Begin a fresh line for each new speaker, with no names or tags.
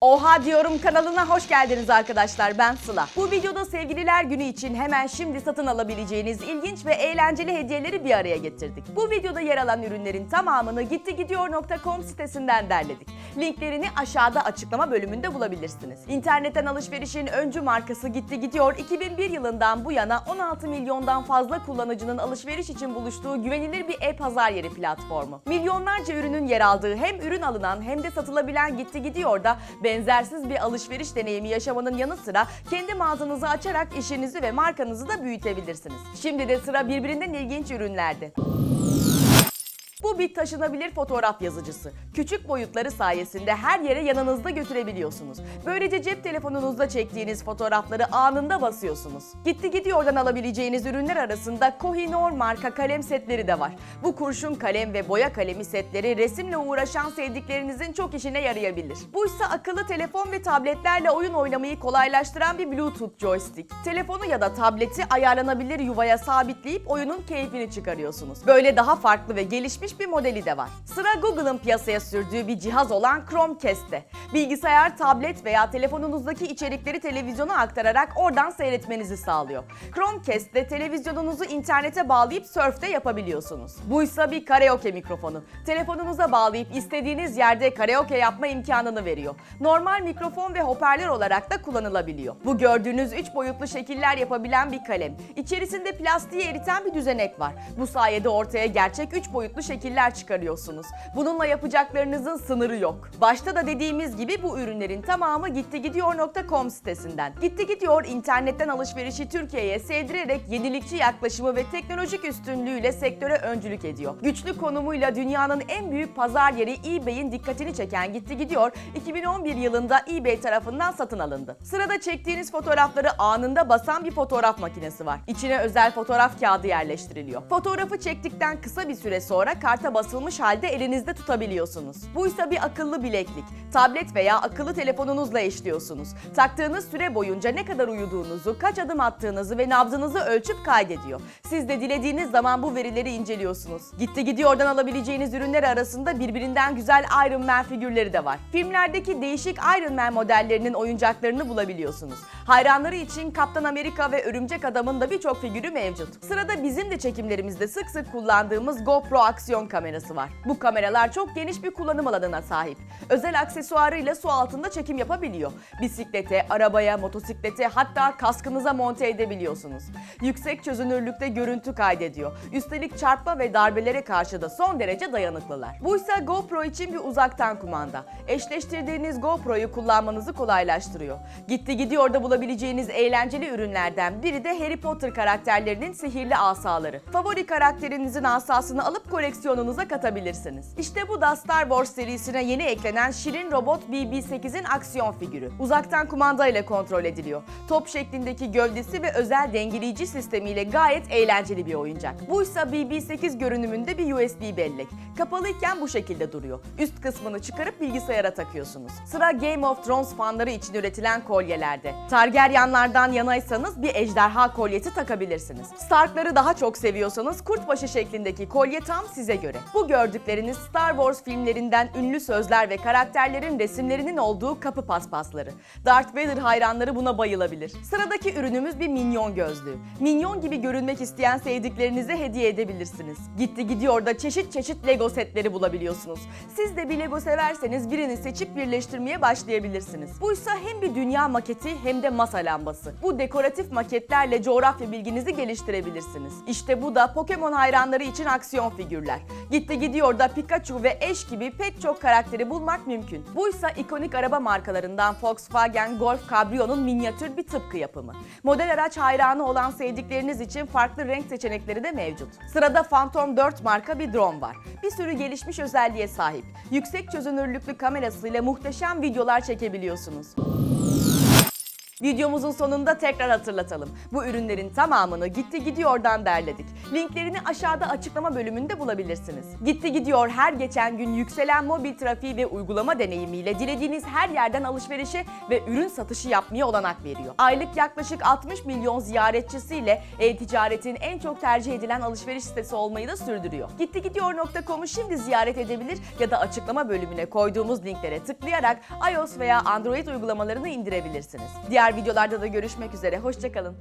Oha diyorum kanalına hoş geldiniz arkadaşlar ben Sıla. Bu videoda sevgililer günü için hemen şimdi satın alabileceğiniz ilginç ve eğlenceli hediyeleri bir araya getirdik. Bu videoda yer alan ürünlerin tamamını gittigidiyor.com sitesinden derledik. Linklerini aşağıda açıklama bölümünde bulabilirsiniz. İnternetten alışverişin öncü markası Gitti Gidiyor 2001 yılından bu yana 16 milyondan fazla kullanıcının alışveriş için buluştuğu güvenilir bir e-pazar yeri platformu. Milyonlarca ürünün yer aldığı hem ürün alınan hem de satılabilen Gitti Gidiyor da benzersiz bir alışveriş deneyimi yaşamanın yanı sıra kendi mağazanızı açarak işinizi ve markanızı da büyütebilirsiniz. Şimdi de sıra birbirinden ilginç ürünlerde. Bu bir taşınabilir fotoğraf yazıcısı. Küçük boyutları sayesinde her yere yanınızda götürebiliyorsunuz. Böylece cep telefonunuzda çektiğiniz fotoğrafları anında basıyorsunuz. Gitti gidiyordan alabileceğiniz ürünler arasında Kohinoor marka kalem setleri de var. Bu kurşun kalem ve boya kalemi setleri resimle uğraşan sevdiklerinizin çok işine yarayabilir. Bu ise akıllı telefon ve tabletlerle oyun oynamayı kolaylaştıran bir Bluetooth joystick. Telefonu ya da tableti ayarlanabilir yuvaya sabitleyip oyunun keyfini çıkarıyorsunuz. Böyle daha farklı ve gelişmiş bir modeli de var. Sıra Google'ın piyasaya sürdüğü bir cihaz olan Chromecast'te. Bilgisayar, tablet veya telefonunuzdaki içerikleri televizyona aktararak oradan seyretmenizi sağlıyor. Chromecast'te televizyonunuzu internete bağlayıp surf'te yapabiliyorsunuz. Bu ise bir karaoke mikrofonu. Telefonunuza bağlayıp istediğiniz yerde karaoke yapma imkanını veriyor. Normal mikrofon ve hoparlör olarak da kullanılabiliyor. Bu gördüğünüz 3 boyutlu şekiller yapabilen bir kalem. İçerisinde plastiği eriten bir düzenek var. Bu sayede ortaya gerçek 3 boyutlu şekiller çıkarıyorsunuz. Bununla yapacaklarınızın sınırı yok. Başta da dediğimiz gibi bu ürünlerin tamamı gittigidiyor.com sitesinden. Gitti Gidiyor internetten alışverişi Türkiye'ye sevdirerek yenilikçi yaklaşımı ve teknolojik üstünlüğüyle sektöre öncülük ediyor. Güçlü konumuyla dünyanın en büyük pazar yeri eBay'in dikkatini çeken Gitti Gidiyor 2011 yılında eBay tarafından satın alındı. Sırada çektiğiniz fotoğrafları anında basan bir fotoğraf makinesi var. İçine özel fotoğraf kağıdı yerleştiriliyor. Fotoğrafı çektikten kısa bir süre sonra karta basılmış halde elinizde tutabiliyorsunuz. Bu ise bir akıllı bileklik. Tablet veya akıllı telefonunuzla eşliyorsunuz. Taktığınız süre boyunca ne kadar uyuduğunuzu, kaç adım attığınızı ve nabzınızı ölçüp kaydediyor. Siz de dilediğiniz zaman bu verileri inceliyorsunuz. Gitti gidiyordan alabileceğiniz ürünler arasında birbirinden güzel Iron Man figürleri de var. Filmlerdeki değişik Iron Man modellerinin oyuncaklarını bulabiliyorsunuz. Hayranları için Kaptan Amerika ve Örümcek Adam'ın da birçok figürü mevcut. Sırada bizim de çekimlerimizde sık sık kullandığımız GoPro aksiyon kamerası var. Bu kameralar çok geniş bir kullanım alanına sahip. Özel aksesuarıyla su altında çekim yapabiliyor. Bisiklete, arabaya, motosiklete hatta kaskınıza monte edebiliyorsunuz. Yüksek çözünürlükte görüntü kaydediyor. Üstelik çarpma ve darbelere karşı da son derece dayanıklılar. Bu ise GoPro için bir uzaktan kumanda. Eşleştirdiğiniz GoPro'yu kullanmanızı kolaylaştırıyor. Gitti gidiyor da bulabileceğiniz eğlenceli ürünlerden biri de Harry Potter karakterlerinin sihirli asaları. Favori karakterinizin asasını alıp koleksiyonunuza katabilirsiniz. İşte bu da Star Wars serisine yeni eklenen Şirin Robot BB-8'in aksiyon figürü. Uzaktan kumanda ile kontrol ediliyor. Top şeklindeki gövdesi ve özel dengeleyici sistemiyle gayet eğlenceli bir oyuncak. Bu ise BB-8 görünümünde bir USB bellek. Kapalıyken bu şekilde duruyor. Üst kısmını çıkarıp bilgisayara takıyorsunuz. Sıra Game of Thrones fanları için üretilen kolyelerde. Targaryenlardan yanaysanız bir ejderha kolyesi takabilirsiniz. Starkları daha çok seviyorsanız kurtbaşı şeklindeki kolye tam size göre. Bu gördükleriniz Star Wars filmlerinden ünlü sözler ve karakterlerin resimlerinin olduğu kapı paspasları. Darth Vader hayranları buna bayılabilir. Sıradaki ürünümüz bir minyon gözlüğü. Minyon gibi görünmek isteyen sevdiklerinize hediye edebilirsiniz. Gitti gidiyor da çeşit çeşit Lego setleri bulabiliyorsunuz. Siz de bir Lego severseniz birini seçip birleştirmeye başlayabilirsiniz. Bu ise hem bir dünya maketi hem de masa lambası. Bu dekoratif maketlerle coğrafya bilginizi geliştirebilirsiniz. İşte bu da Pokemon hayranları için aksiyon figürler. Gitti gidiyor da Pikachu ve Ash gibi pek çok karakteri bulmak mümkün. Bu ise ikonik araba markalarından Volkswagen Golf Cabrio'nun minyatür bir tıpkı yapımı. Model araç hayranı olan sevdikleriniz için farklı renk seçenekleri de mevcut. Sırada Phantom 4 marka bir drone var. Bir sürü gelişmiş özelliğe sahip. Yüksek çözünürlüklü kamerasıyla muhteşem videolar çekebiliyorsunuz. Videomuzun sonunda tekrar hatırlatalım. Bu ürünlerin tamamını Gitti Gidiyor'dan derledik. Linklerini aşağıda açıklama bölümünde bulabilirsiniz. Gitti Gidiyor her geçen gün yükselen mobil trafiği ve uygulama deneyimiyle dilediğiniz her yerden alışverişi ve ürün satışı yapmaya olanak veriyor. Aylık yaklaşık 60 milyon ziyaretçisiyle e-ticaretin en çok tercih edilen alışveriş sitesi olmayı da sürdürüyor. Gittigidiyor.com'u şimdi ziyaret edebilir ya da açıklama bölümüne koyduğumuz linklere tıklayarak iOS veya Android uygulamalarını indirebilirsiniz. Videolarda da görüşmek üzere, hoşçakalın.